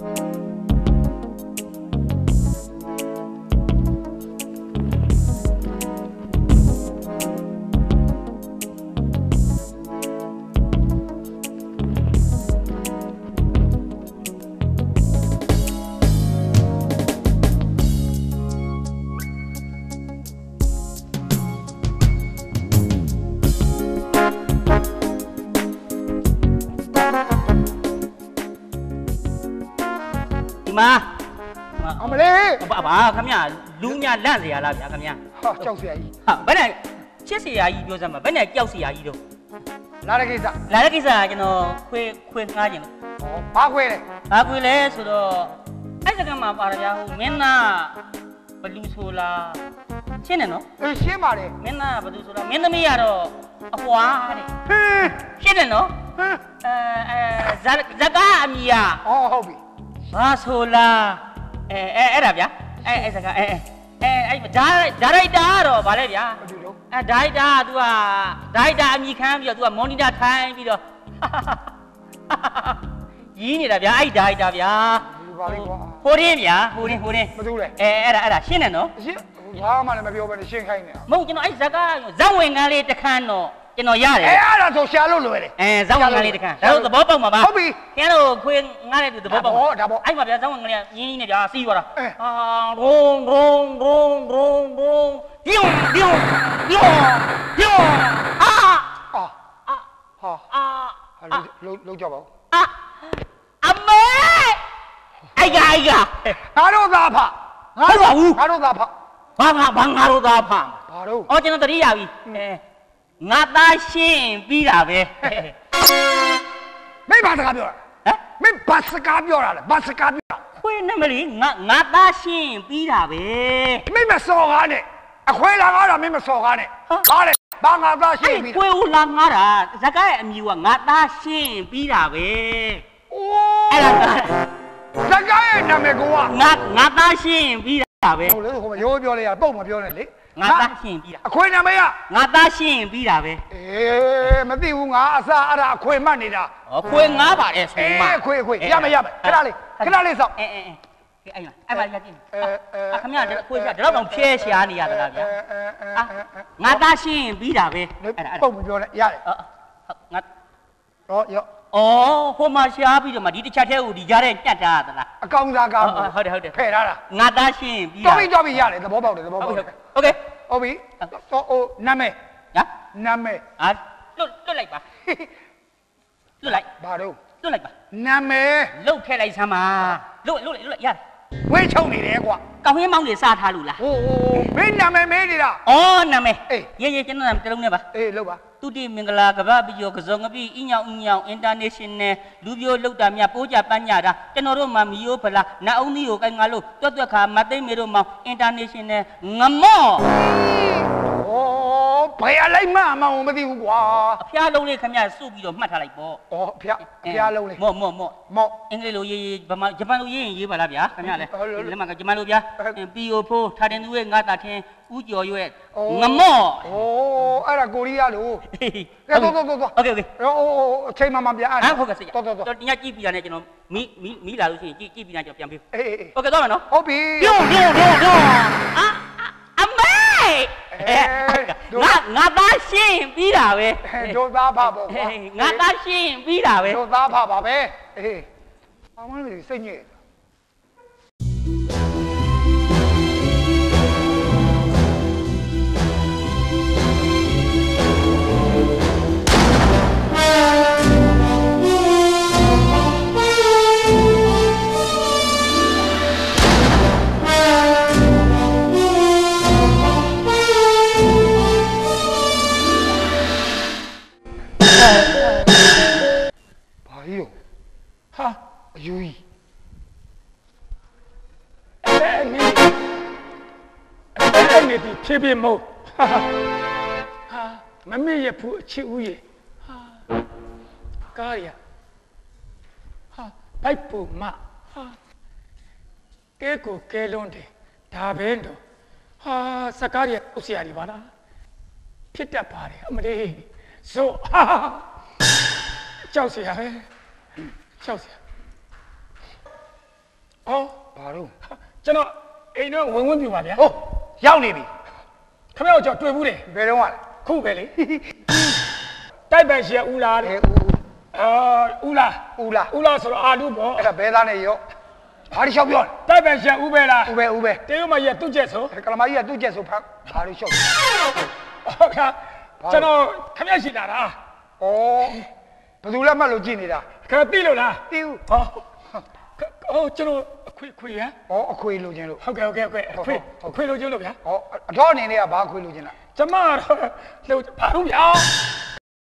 Bye. ဒီမှာ အမလေး ဘာဘာခမရလူညာလန့်เสียလားဗျာခမရ ဟာကြောက်စရာကြီး ဟာဘယ်နဲ့ချစ်เสียကြီးပြောစမ်းပါဘယ်နဲ့ကြောက်เสียကြီးတော့ လာတဲ့ကိစ္စ လာတဲ့ကိစ္စကကျွန်တော်ခွေခွေငှားခြင်းလို့ ဟောဘာခွဲလဲ ဘာခွေလဲဆိုတော့အဲ့စကမှာပါရဗျာဟိုမင်းသားဘလူဆိုလားရှင်းတယ်နော် အေးရှင်းပါလေ မင်းသားဘလူဆိုလားမင်းသမီးကတော့အပွားတဲ့ ဟင်း ရှင်းတယ်နော် ဟင်း အဲအဲဇာဇကာအမီယာ ဟောဟုတ်ပြီ ဘာဆိုလားအဲအဲအဲ့ဒါဗျာအဲအဲစကားအဲအဲအဲအဲ့ဒါဒါရိုက်တာကတော့ဗာလဲဗျာဘာလို့တော့အဲဒါရိုက်တာက तू ကဒါရိုက်တာအမိခံပြီးတော့ तू ကမော်နီတာထိုင်ပြီးတော့ရီးနေတာဗျာအဲ့ဒါရိုက်တာဗျာဒီပါလေကွာဟိုရင်းဗျာဟိုရင်းဟိုရင်းဘာလို့လဲအဲအဲ့ဒါအဲ့ဒါရှင်းတယ်နော်ရှင်းဘာမှလည်းမပြောဘဲနဲ့ရှင်းခိုင်းနေတာမဟုတ်ကျွန်တော်အဲ့ဇကာဇက်ဝင်ကန်းလေးတစ်ခန်းတော့ ကျွန်တော်ရတယ်အဲအဲ့ဒါဆိုရှာလို့လွယ်တယ်အဲဇက်ဝင်ကန်းလေးတစ်ခန်းဒါတော့သဘောပေါက်မှာပါဟုတ်ပြီကျန်တော့ခွေးငားတဲ့သူသဘောပေါက်ဒါပေါ့ဒါပေါ့အဲ့မှာဗျာဇက်ဝင်ကန်းလေးကရင်းရင်းနဲ့ဗျာစီးသွားတာအဲအာရုံရုံရုံရုံရုံပြုံပြုံပြုံပြုံအာအာအာဟာအာဟာလုံးလုံးလုံးကြပါဦးအာအမေအိုက်ကအိုက်ကငါတို့သားဖဟုတ်ပါဘူးငါတို့သားဖဘာငါဘာငါတို့သားဖာဘာတို့အော်ကျွန်တော်တတိယပြီအဲ ငါသားရှင်းပြီးတာပဲမိဘာစကားပြောတာဟမ်မင်းဘာစကားပြောတာလဲဘာစကားပြောတာခွေးနမလီငါငါသားရှင်းပြီးတာပဲမင်းမစော်ကားနဲ့အခွေလာကားတာမင်းမစော်ကားနဲ့ဟာကားတယ်ဘာငါသားရှအဲ့င်းပြီခွေးဦးလာငါတာဇကားရဲ့အမည်ကငါသားရှင်းပြီးတာပဲအိုအဲ့းဒါငါစကားရဲ့နာမည်ကငါငါသားရှင်းပြီးတာပဲဟုတ်လေဟိုမရိုးပြောလိုက်ရပုံမပြောနဲ့လေ ငါသားရှင်းပြီးတာအခွေနာမည်ကငါသားရှင်းပြီးတာပဲအေးမသိဘူးငါအစားအဲ့ဒါအခွေမှတ်နေတာဟောခွေးငါပါတယ်ဆိုအေးမှအခွေအခွေရမယ်ရမယ်ခဏလေးခဏလေးစောင့်အဲအဲအဲအဲ့မှာအဲ့မှာရကြည့်အဲအဲအခမရခွေးကဒီတော့တော့ဖြဲရှားနေရသလားဗျာအဲအဲအဲအာငါသားရှင်းပြီးတာပဲအဲ့ဒါအဲ့ဒါပုံမပြောနဲ့ရတယ်အော်ငါတော့ရော အော်ဟိုမှာရှားပြီးတော့မှဒီတစ်ချက်တည်းကိုဒီကြားထဲညှက်ထားရသလားအကောင်စားကားဟုတ်ဟုတ်တယ်ဟုတ်တယ်ဖယ်ထားတာငါသားရှင်းပြီးတော်ပြီတော်ပြီရတယ်သဘောပေါက်တယ်သဘောဟုတ်ပေါက်ပြီတယ်ဟုတ်ကဲ့ဟုတ်ပြီတော့ဟိုနာမည်ညာနာမည်အာလွတ်လွတ်လိုက်ပါလွတ်လိုက်ဘာတော့လွတ်လိုက်ပါနာမည်လုတ်ထည့်လိုက်စမ်းပါလွတ်လွတ်လွတ်ရတယ် ဝင်းချုံနေတယ်ကွာကောင်းရင်းမောင်းနေစားထားလို့လားဟိုဟိုမင်းနာမည်မေးနေတာအော်နာမည်အေး ရေးရေးကျွန်တော်နာမည်တစ်လုံးနဲ့ပါအေးလောက်ပါတုတိမင်္ဂလာကပ္ပပီယောကစုံငပိအညောင်အညောင် international လူပြိုလောက်တာမြပိုးကြပန်းညာတာကျွန်တော်တို့မှမီယိုဖလာနတ်အုံးသီးကိုကိုင်ငါလို့တွတ်တွတ်ခါမသိမ့်မေတို့မောင် international ငမော့ဩဘယ် အလိုက်မှအမှန်မသိဘူးကွာ အဖျားလုံးလေးခမရစုပြီးတော့မှတ်ထားလိုက်ပေါ့ ဩဖျားဖျားလုံးလေး မော့မော့မော့ မော့ အင်္ဂလိပ်လိုရေးရေးဗမာဂျပန်လိုရေးရင်ရေးပါလားဗျာခင်ဗျာလေ ဟုတ်လို့လို့ လက်မကဂျပန်လိုဗျာ ဟုတ် ပီယိုဖိုးထားတင်သူရဲ့ငါတာထင်းဥကျော်ရွဲ့ အော် ငမော့ ဩအဲ့ဒါကိုရီးယားလို့ ကဲတော့တော့တော့ โอเคโอเค ဩဩအချိန်မှမှပြန်အား ဟာဟုတ်ကဲ့စိတ် တော့တော့တော့ တော့ညကြည့်ပြီးတာနဲ့ကျွန်တော်မီးမီးမီးလာလို့ရှိရင်ကြည့်ကြည့်ပြီးတာကျွန်တော်ပြန်ပေး အေးအေး โอเคတော့မယ်နော် ဟုတ်ပြီ ပြုံးပြုံးပြုံးပြုံးအာအမေ အေး ငါငါသားရှင်းပြီးတာပဲဒိုသားဖပေါ့ကွာဟေးငါသားရှင်းပြီးတာပဲဒိုသားဖပါပဲအေးအမလေးစိတ်ညစ် ဘာကြီးရောဟာအယူကြီးအဲ့မင်းအဲ့နေပြီဖြည်းဖြည်းမဟုတ်ဟာဟာမမေ့ရဘူးအချစ်ဦးရေဟာကားရဟာဘိုက်ပူမဟာကဲကိုကဲလုံးတယ်ဒါပဲတော့ဟာစကားရဥစရာဒီပါလားဖြစ်တတ်ပါတယ်အမလေး ဇို့ဟာ ကြောက်เสียပဲကြောက်เสีย ဟော ဘာလို့ ကျွန်တော်အိမ်တော့ဝင်ဝင်ပြပါဗျာ ဟုတ်ရောက်နေပြီ ခင်ဗျားတို့ကျွန်တော်တွေ့ဘူးတယ် ဘယ်တော့မှလဲ ခုပဲလေတိုက်ပန်ရှင်ဦးလား အဲ တဲ့ ဦး အာဦးလား ဦးလား ဦးလားဆိုတော့အာလူပေါ့ အဲ့ဒါဘဲသားနဲ့ရောဘာလို့ရှောက်ပြောလဲ တိုက်ပန်ရှင်ဦးပဲလား ဦးပဲဦးပဲ တေးရုံမကြီးကသူ့ကျက်ဆို ကလမကြီးကသူ့ကျက်ဆိုဖတ်ဘာလို့ရှောက်လဲ ဟုတ်ကဲ့ ကျွန်တော်ခင်ဗျားရှိလာတာဩဘယ်သူလဲမှတ်လို့ကြည်နေတာခင်ဗျားသိလို့လားတီးဦးဟောဟောကျွန်တော်အခွေခွေရဩအခွေလိုချင်လို့ဟုတ်ကဲ့ဟုတ်ကဲ့ဟုတ်ကဲ့အခွေအခွေလို့ကျလို့ဗျာဩအတော်အနေနဲ့ကဘာခွေလိုချင်လားကျမကတော့လှုပ်ဘာလို့ဗျာ